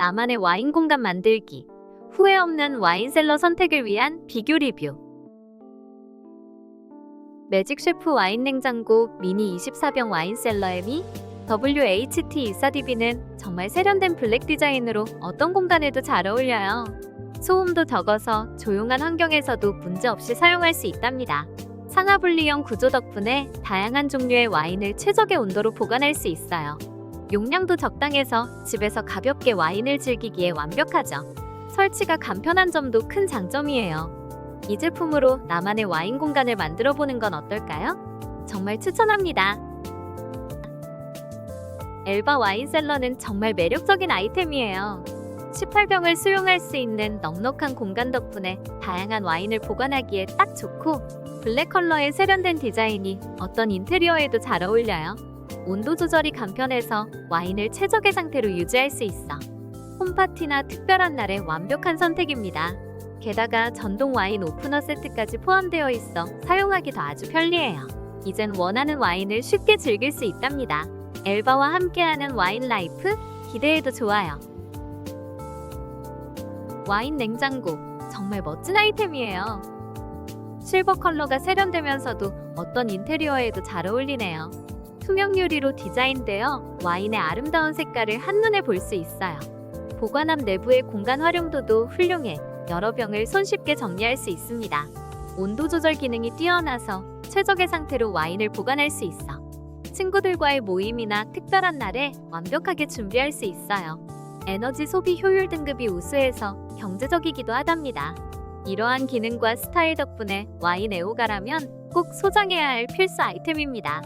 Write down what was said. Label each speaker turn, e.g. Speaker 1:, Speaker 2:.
Speaker 1: 나만의 와인 공간 만들기. 후회 없는 와인셀러 선택을 위한 비교 리뷰. 매직 셰프 와인 냉장고 미니 24병 와인셀러의 미 WHT24DB는 정말 세련된 블랙 디자인으로 어떤 공간에도 잘 어울려요. 소음도 적어서 조용한 환경에서도 문제없이 사용할 수 있답니다. 상하분리형 구조 덕분에 다양한 종류의 와인을 최적의 온도로 보관할 수 있어요. 용량도 적당해서 집에서 가볍게 와인을 즐기기에 완벽하죠. 설치가 간편한 점도 큰 장점이에요. 이 제품으로 나만의 와인 공간을 만들어 보는 건 어떨까요? 정말 추천합니다. 엘바 와인셀러는 정말 매력적인 아이템이에요. 18병을 수용할 수 있는 넉넉한 공간 덕분에 다양한 와인을 보관하기에 딱 좋고 블랙 컬러의 세련된 디자인이 어떤 인테리어에도 잘 어울려요. 온도 조절이 간편해서 와인을 최적의 상태로 유지할 수 있어. 홈파티나 특별한 날에 완벽한 선택입니다. 게다가 전동 와인 오프너 세트까지 포함되어 있어 사용하기도 아주 편리해요. 이젠 원하는 와인을 쉽게 즐길 수 있답니다. 엘바와 함께하는 와인 라이프 기대해도 좋아요. 와인 냉장고 정말 멋진 아이템이에요. 실버 컬러가 세련되면서도 어떤 인테리어에도 잘 어울리네요. 투명 유리로 디자인되어 와인의 아름다운 색깔을 한눈에 볼 수 있어요. 보관함 내부의 공간 활용도도 훌륭해 여러 병을 손쉽게 정리할 수 있습니다. 온도 조절 기능이 뛰어나서 최적의 상태로 와인을 보관할 수 있어. 친구들과의 모임이나 특별한 날에 완벽하게 준비할 수 있어요. 에너지 소비 효율 등급이 우수해서 경제적이기도 하답니다. 이러한 기능과 스타일 덕분에 와인 애호가라면 꼭 소장해야 할 필수 아이템입니다.